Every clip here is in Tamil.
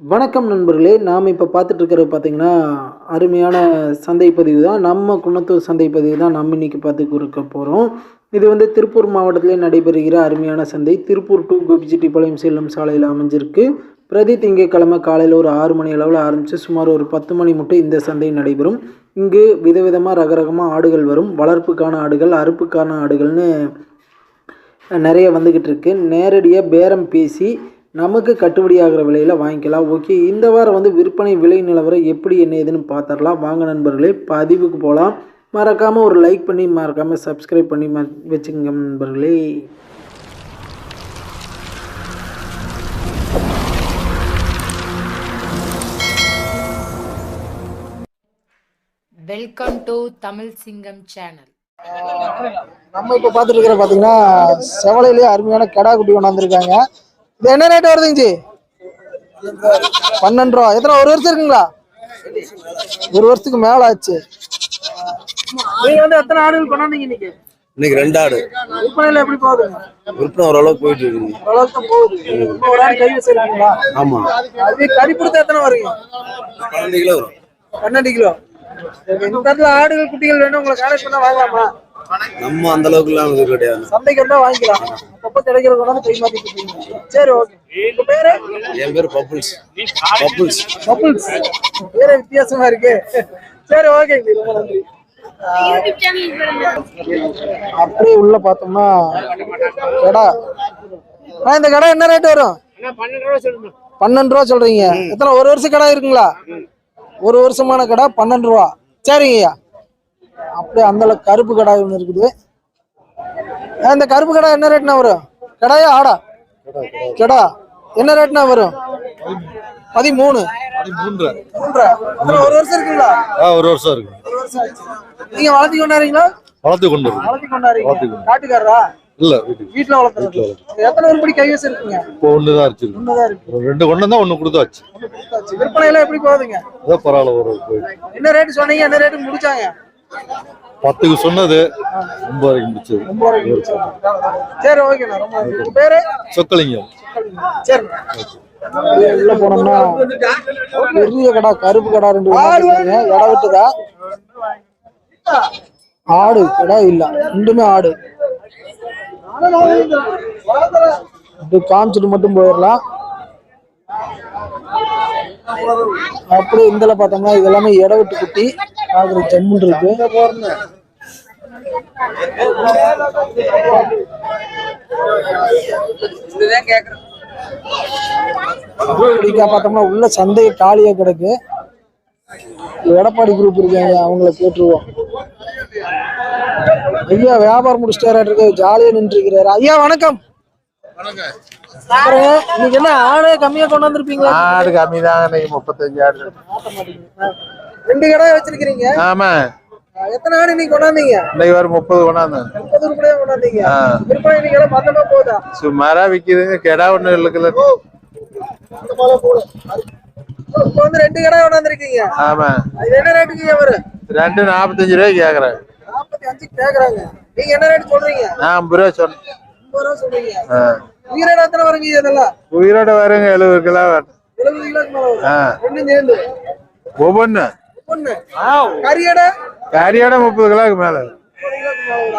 வணக்கம் நண்பர்களே நாம் இப்போ பார்த்துட்டு இருக்கிறது பார்த்தீங்கன்னா அருமையான சந்தை பதிவு தான். நம்ம குணத்தூர் சந்தை பதிவு தான் நம்ம இன்னைக்கு பார்த்து கொடுக்க போகிறோம் இது வந்து திருப்பூர் மாவட்டத்திலே நடைபெறுகிற அருமையான சந்தை. திருப்பூர் டு கோபிச்செட்டிப்பாளையம் செல்லும் சாலையில் அமைஞ்சிருக்கு. பிரதி திங்கட்கிழமை காலையில் ஒரு ஆறு மணி அளவில் ஆரம்பித்து சுமார் ஒரு பத்து மணி மட்டும் இந்த சந்தை நடைபெறும். இங்கு விதவிதமாக ரகரகமாக ஆடுகள் வரும். வளர்ப்புக்கான ஆடுகள் அறுப்புக்கான ஆடுகள்னு நிறைய வந்துக்கிட்டு இருக்கு நேரடியாக பேரம் பேசி நமக்கு கட்டுப்படியாகிற விலையில் வாங்கிக்கலாம். ஓகே இந்த வாரம் வந்து விற்பனை விலை நிலவரம் எப்படி என்ன ஏதுன்னு பார்த்துடலாம். வாங்க நண்பர்களே பதிவுக்கு போகலாம். மறக்காமல் ஒரு லைக் பண்ணி மறக்காமல் சப்ஸ்கிரைப் பண்ணி ம வச்சுக்கோங்க நண்பர்களே. வெல்கம் டு தமிழ் சிங்கம் சேனல் நம்ம இப்போ பார்த்துட்டு இருக்கிற பார்த்தீங்கன்னா செவலையிலேயே அருமையான கெடா குட்டி கொண்டாந்துருக்காங்க இது என்ன ரேட் வருதுங்க ஜி பன்னெண்டு ரூபா. எத்தனை ஒரு வருஷம் இருக்குங்களா? ஒரு வருஷத்துக்கு மேல ஆச்சு. நீங்க வந்து எத்தனை ஆடுகள் கொண்டாந்தீங்க இன்னைக்கு? இன்னைக்கு ரெண்டு ஆடு. விற்பனையில எப்படி போகுதுங்க விற்பனை ஓரளவுக்கு போயிட்டு இருக்குது. ஓரளவுக்கு தான் போகுது. இன்னும் ஒரு ஆள் கை வச்சிருக்கீங்களா? ஆமா. அது கறிப்பிடுத்த எத்தனை வருங்க பன்னெண்டு கிலோ வரும். பன்னெண்டு கிலோ. இந்த இடத்துல ஆடுகள் குட்டிகள் வேணும் உங்களை காலேஜ் பண்ணா வாங்கலாமா? நம்ம அந்த அளவுக்கு எல்லாம் இது கிடையாது. சந்தைக்கு வந்தா வாங்கிக்கலாம். அப்பப்ப கிடைக்கிற கொண்டாந்து கை மாத்திட்டு சரி ஓகே. உங்க பேரு? என் பேர் பப்புல்ஸ். பப்புல்ஸ். கப்புள்ஸ் பேரே வித்தியாசமா இருக்கு. சரி ஓகே. ரொம்ப நன்றி. அப்படியே உள்ள பார்த்தோம்னா கடை. இந்த கடை என்ன ரேட் வரும்? பன்னெண்டு ரூபா சொல்றீங்க. எத்தனை ஒரு வருஷம் கடை இருக்குங்களா? ஒரு வருஷமான கடை பன்னெண்டு ரூபா. சரிங்கய்யா. அப்படியே அந்த கருப்பு கடை ஒன்று இருக்குது. இந்த கருப்பு கடை என்ன ரேட்னா வரும்? கடாயா ஆடா? கடா. என்ன ரேட்னா வரும்? பதிமூணு. ஒரு வருஷம் இருக்குங்களா? ஒரு வருஷம் இருக்கு. ஒரு. நீங்க வளர்த்தி வளர்த்து கொண்டு வளர்த்தி காட்டுக்காரரா? இல்ல வீட்டுல வளர்த்துறது. எத்தனை உருப்படி கைவசம் இருக்குங்க? இப்போ ஒண்ணுதான் இருக்கு. ஒரு ரெண்டு கொண்டு தான் ஒன்று கொடுத்தாச்சு. விற்பனை எல்லாம் எப்படி போகுதுங்க? அதான் பரவாயில்ல ஒரு என்ன ரேட் சொன்னீங்க? என்ன ரேட்டு முடிச்சாங்க? பத்துக்கு சொன்னது ஒன்பது வரைக்கும் முடிச்சது ரொம்ப. சரி ஓகேண்ணா பேரு? சொக்கலிங்கம். சரி. உள்ள போனோம்னா பெரிய கடை கருப்பு கடை ரெண்டு. இட விட்டுதா? ஆடு கடை இல்ல. ரெண்டுமே ஆடு. இப்படி காமிச்சிட்டு மட்டும் போயிடலாம். அப்படியே இந்தல பார்த்தோம்னா இது எல்லாமே இட விட்டு குட்டி. பாக்குற ஜம்முன் இருக்கு. பார்த்தோம்னா உள்ள சந்தை காலியா கிடக்கு. எடப்பாடி குரூப் இருக்காங்க அவங்கள கேட்டுருவோம். ஐயா வியாபாரம் முடிச்சிட்டாரு இருக்கு. ஜாலியா நின்று இருக்கிறாரு ஐயா வணக்கம். அப்புறம் இன்னைக்கு என்ன ஆடே கம்மியா கொண்டு வந்திருப்பீங்களா ஆடு கம்மி தாங்க இன்னைக்கு முப்பத்தஞ்சு ஆடு ரெண்டு கடை வச்சிருக்கீங்க ஆமா. எத்தனை ஆடு நீங்க கொண்டாந்தீங்க? இன்னைக்கு ஒரு முப்பது கொண்டாந்து முப்பது ரூபாய் கொண்டாந்தீங்க. விற்பனை எல்லாம் மொத்தமா போதா? சுமாரா விக்குதுங்க. கெடா ஒண்ணு இருக்குல்ல. இப்போ வந்து ரெண்டு கடை கொண்டாந்துருக்கீங்க. ஆமா. அது என்ன ரேட்டுக்கு வரும்? ரெண்டு நாற்பத்தஞ்சு ரூபாய்க்கு கேக்குறேன். நாற்பத்தி அஞ்சுக்கு கேக்குறாங்க. நீங்க என்ன ரேட் சொல்றீங்க? நான் ஐம்பது ரூபா சொன்னேன். ஐம்பது ரூபா சொல்றீங்க. ஆ. உயிரோட எத்தனை வருங்க இதெல்லாம்? உயிரோட வருங்க எழுபது கிலோ வரும் எழுபது ஆ. ரெண்டும் சேர்ந்து. ஒவ்வொன்னு. ஒண்ணு கறியடை? கறியோட முப்பது கிலோக்கு மேல.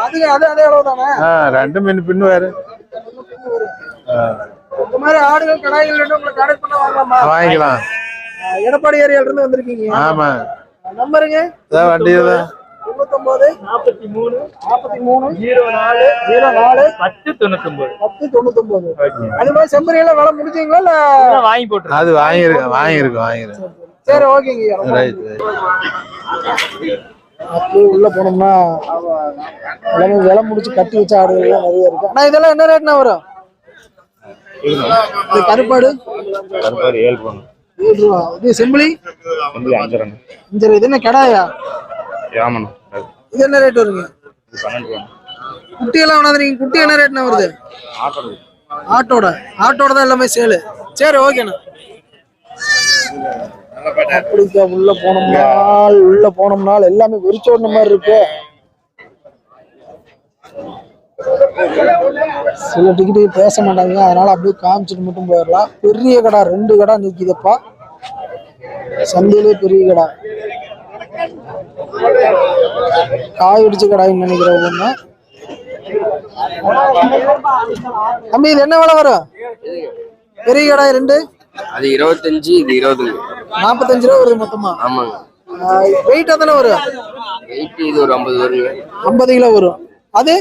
அது அது அதே அளவு தானே? ஆ ரெண்டு மின் வேறு. இந்த மாதிரி ஆடுகள் கடாய்கள் உங்களை கான்டாக்ட் பண்ண வாங்கலாமா? வாங்கிக்கலாம். எடப்பாடி ஏரியால இருந்து வந்திருக்கீங்க. ஆமா. நம்பருங்க. இதான் வண்டி தான் தொண்ணூத்தொன்பது நாற்பத்தி மூணு நாற்பத்தி மூணு ஜீரோ நாலு ஜீரோ நாலு பத்து தொண்ணூத்தொன்பது பத்து தொண்ணூத்தொன்பது அது மாதிரி செம்பரியெல்லாம் வேலை முடிஞ்சீங்களா இல்ல? வாங்கி போட்டு அது வாங்கியிருக்கேன் வாங்கியிருக்கேன் வாங்கியிருக்கேன் சரி ஓகேங்க ரைட் அப்படியே உள்ள போனோம்னா எல்லாமே விலை முடிச்சு கட்டி வச்ச ஆடுகள்லாம் நிறைய இருக்கு. ஆனா இதெல்லாம் என்ன ரேட்னா வரும்? இது கருப்பாடு? கருப்பாடு ஏழு போகணும் ஏழு ரூபா. இது செம்பிளி இது என்ன கடாயா? ஆமாண்ணா இது என்ன ரேட் வருங்க? பன்னெண்டு போகணும் குட்டி எல்லாம் கொண்டாந்துறீங்க குட்டி என்ன ரேட்னா வருது? ஆட்டோ ஆட்டோட. ஆட்டோட தான் எல்லாமே சேலு. சரி ஓகேண்ணா அப்படிக்கா உள்ள போனோம்னால் உள்ள போனோம்னால் எல்லாமே வெறிச்சோடின மாதிரி இருக்கு. சில டிக்கெட்டு பேச மாட்டாங்க அதனால அப்படியே காமிச்சிட்டு மட்டும் போயிடலாம். பெரிய கடை ரெண்டு கடை நிற்கிதப்பா சந்தையிலே பெரிய கடை. காய் அடிச்ச கடாயின்னு நினைக்கிற ஒண்ணு. தம்பி இது என்ன விலை வரும்? பெரிய கடாய் ரெண்டு? அது இருபத்தஞ்சு இது இருபது. நாற்பத்தஞ்சு ரூபா வருது மொத்தமா? ஆமாங்க. வெயிட் எத்தனை வரும்? வெயிட் இது ஒரு ஐம்பது வருங்க. ஐம்பது கிலோ வரும். அது?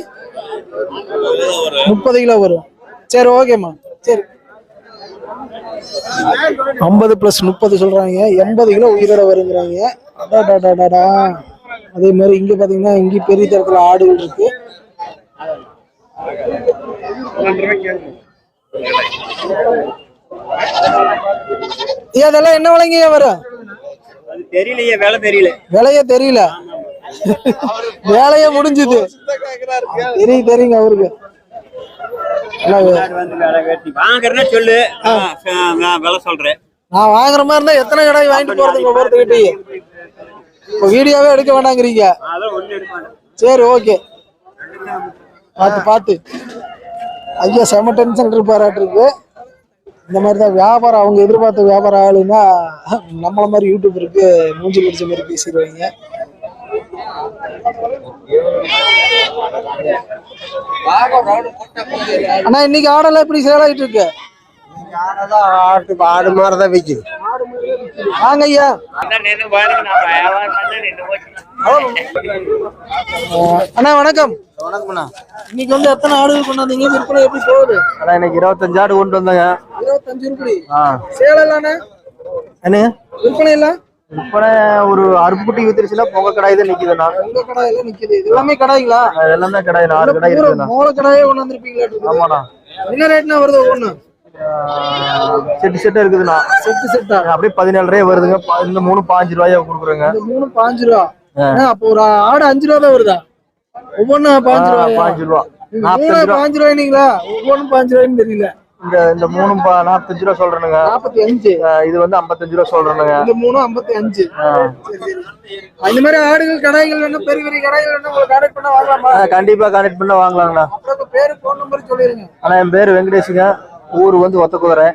முப்பது கிலோ வரும். சரி ஓகேம்மா சரி. ஐம்பது ப்ளஸ் முப்பது சொல்றாங்க. எண்பது கிலோ உயிரோட வருங்கிறாங்க. அதே மாதிரி இங்க பாத்தீங்கன்னா இங்க பெரிய தரத்துல ஆடுகள் இருக்கு. ஏன் அதெல்லாம் என்ன விலைங்க வரும் தெரியலையே வேலை தெரியல. விலையே தெரியல. வேலையே முடிஞ்சுது. தெரியும் தெரியுங்க அவருக்கு. வாங்குறேன்னா சொல்லு. நான் விலை சொல்றேன். நான் வாங்குற மாதிரி இருந்தா எத்தனை கடாய் வாங்கிட்டு போறதுங்க ஒவ்வொருத்தகிட்டே இப்போ வீடியோவே எடுக்க வேண்டாங்கிறீங்க சரி ஓகே. பார்த்து பார்த்து ஐயா செம டென்ஷன் இருப்பாராட்டு இருக்கு இந்த மாதிரி தான் வியாபாரம் அவங்க எதிர்பார்த்த வியாபாரம் ஆளுன்னா நம்மள மாதிரி யூடியூபருக்கு மூஞ்சி பிடிச்ச மாதிரி பேசிடுவாங்க. அண்ணா இன்னைக்கு ஆடெல்லாம் எப்படி சேல் ஆயிட்டு இருக்கு? ஆட்டு ஆடு மாதிரி தான் விற்கிது வாங்க ஐயா. ஆஹ் அண்ணா வணக்கம். வணக்கம்ண்ணா. இன்னைக்கு வந்து எத்தனை ஆடுகள் கொண்டாந்தீங்க? விற்பனை எப்படி போகுது? அண்ணா இன்னைக்கு இருபத்தஞ்சு ஆடு கொண்டு வந்தாங்க. இருபத்தஞ்சு உருப்படி சேலம் இல்லண்ணா என்னங்க விற்பனை இல்ல விற்பனை ஒரு அருப்புக்குட்டி வித்துருச்சுன்னா பொங்க கடாய் தான் நிக்குதுண்ணா உங்க கடாயில நிக்குது. இது எல்லாமே கடாய்ங்களா? அதெல்லாம் தான் கடாய் நாலு கடாய் இருக்குதுண்ணா. மூல கடாயே கொண்டு வந்திருப்பீங்களா ஆமாண்ணா. என்ன ரேட்னா வருது ஒண்ணு செட்டு செட்டு இருக்குதுண்ணா. செட்டு செட்டா? அப்படியே பதினேழு ரூபாய் வருதுங்க. இந்த மூணு பாஞ்சு ரூபாயா கொடுக்குறேங்க. மூணு பாஞ்சு ரூபா. அப்போ ஒரு ஆடு அஞ்சு ரூபா தான் வருதா? ஒவ்வொன்னு பாஞ்சு ரூபா பாஞ்சு ரூபா. பாஞ்சு ரூபாய்னீங்களா? ஒவ்வொன்றும் பாஞ்சு ரூபாய்ன்னு தெரியல. இந்த இந்த மூணும் பா- நாற்பத்தஞ்சு ரூபா சொல்றேனுங்க. நாற்பத்தி அஞ்சு இது வந்து ஐம்பத்தஞ்சு ரூபா சொல்றேனுங்க. இந்த மூணு ஐம்பத்தி அஞ்சு. இந்த மாதிரி ஆடுகள் கடாய்கள் வேணும் பெரிய பெரிய கடாய்கள் வேணும் உங்களுக்கு கான்டாக்ட் பண்ண வாங்கலாமா? கண்டிப்பா கனெக்ட் பண்ண வாங்கலாங்கண்ணா. அப்புறம் பேரு ஃபோன் நம்பர் சொல்லிருங்க. ஆனா என் பேர் வெங்கடேஷுங்க. ஊர் வந்து ஒத்தக்குதிரை.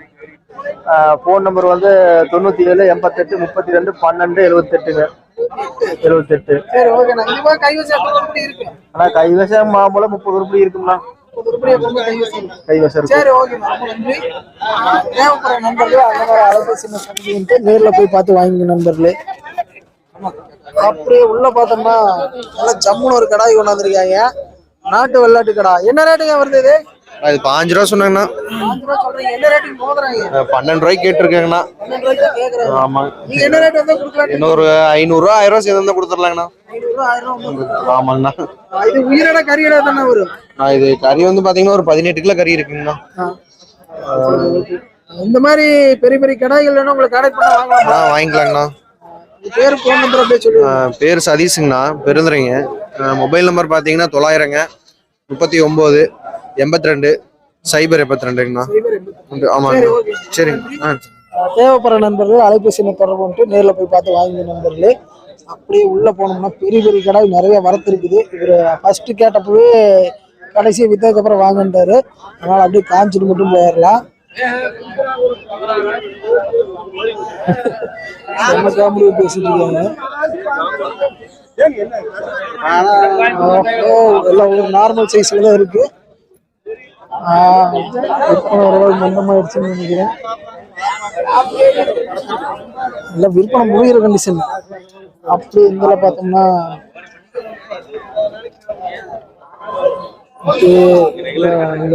ஃபோன் நம்பர் வந்து தொண்ணூத்தி ஏழு எண்பத்தெட்டு முப்பத்தி ரெண்டு பன்னெண்டு எழுபத்தெட்டுங்க எழுபத்தெட்டு சரி ஓகே நான் இந்த கைவசம் எத்தனை உருப்படி இருக்கு? ஆனா கைவசம் மாம்பழம் முப்பது உருப்படி எப்பவுமே கைவசம் சரி ஓகே தேவைப்படுற நண்பர்களே அந்த மாதிரி அலைபேசி சந்தைன்ட்டு நேர்ல போய் பார்த்து வாங்கிங்க நண்பர்களே. அப்படியே உள்ள பார்த்தோம்னா நல்லா ஜம்முன்னு ஒரு கடாய் கொண்டாந்துருக்காங்க. நாட்டு வெள்ளாட்டு கடா. என்ன ரேட்டுங்க வருது இது? அது பாஞ்சு ரூபா சொன்னாங்கண்ணா. பன்னெண்டு ரூபாய்க்கு கேட்டிருக்காங்கண்ணா. ஆமா. இன்னொரு ஐநூறுரூவா ஆயிரம் ரூபா சேர்ந்து கொடுத்துடலாங்கண்ணா. ஆமாங்கண்ணா. இது உயிரிட கறியடா தானே வரும் இது கறி வந்து பாத்தீங்கன்னா ஒரு பதினெட்டு கிலோ கறி இருக்குங்கண்ணா. இந்த மாதிரி பெரிய பெரிய கடாய்கள் வேணும் உங்களுக்கு கான்டாக்ட் பண்ண வாங்கலாமா? வாங்கிக்கலாங்கண்ணா. பேர் ஃபோன் நம்பர் அப்படியே சொல்லுங்க அஹ் பேர் சதீஷுங்கண்ணா. பெருந்துறைங்க. மொபைல் நம்பர் பார்த்தீங்கன்னா தொள்ளாயிரங்க. முப்பத்தி ஒம்பது. எண்பத்தி ரெண்டு சைபர் எண்பத்தி ரெண்டுங்கண்ணா ஆமாங்க. சரிங்க. ஆ. தேவைப்படுற நண்பர்கள் அலைபேசி தொடர்பு பண்ணிட்டு நேரில் போய் பார்த்து வாங்கிங்க நண்பர்களே. அப்படியே உள்ளே போனோம்னா பெரிய பெரிய கடாய் நிறைய வரத்து இருக்குது இவர் ஃபர்ஸ்ட் கேட்டப்பவே கடைசியை விற்றதுக்கப்புறம் வாங்கன்றாரு அதனால் அப்படியே காமிச்சிட்டு மட்டும் போயிடலாம். நம்ம காமெடி பேசிட்டு இருக்காங்க. எல்லாம் ஒரு நார்மல் சைஸ்ல தான் இருக்கு. ஆஹ் விற்பனை ஓரளவு மந்தமாயிடுச்சுன்னு நினைக்கிறேன். இல்ல விற்பனை முடிகிற கண்டிஷன் அப்படி இதில் பார்த்தோம்னா ஓகே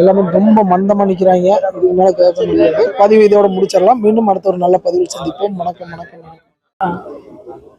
எல்லாமே ரொம்ப மந்தமா நிக்கிறாங்க. இதுக்கு மேல கேட்க முடியாது. பதிவு இதோட முடிச்சிடலாம். மீண்டும் அடுத்த ஒரு நல்ல பதிவில் சந்திப்போம். வணக்கம் வணக்கம் வணக்கம்.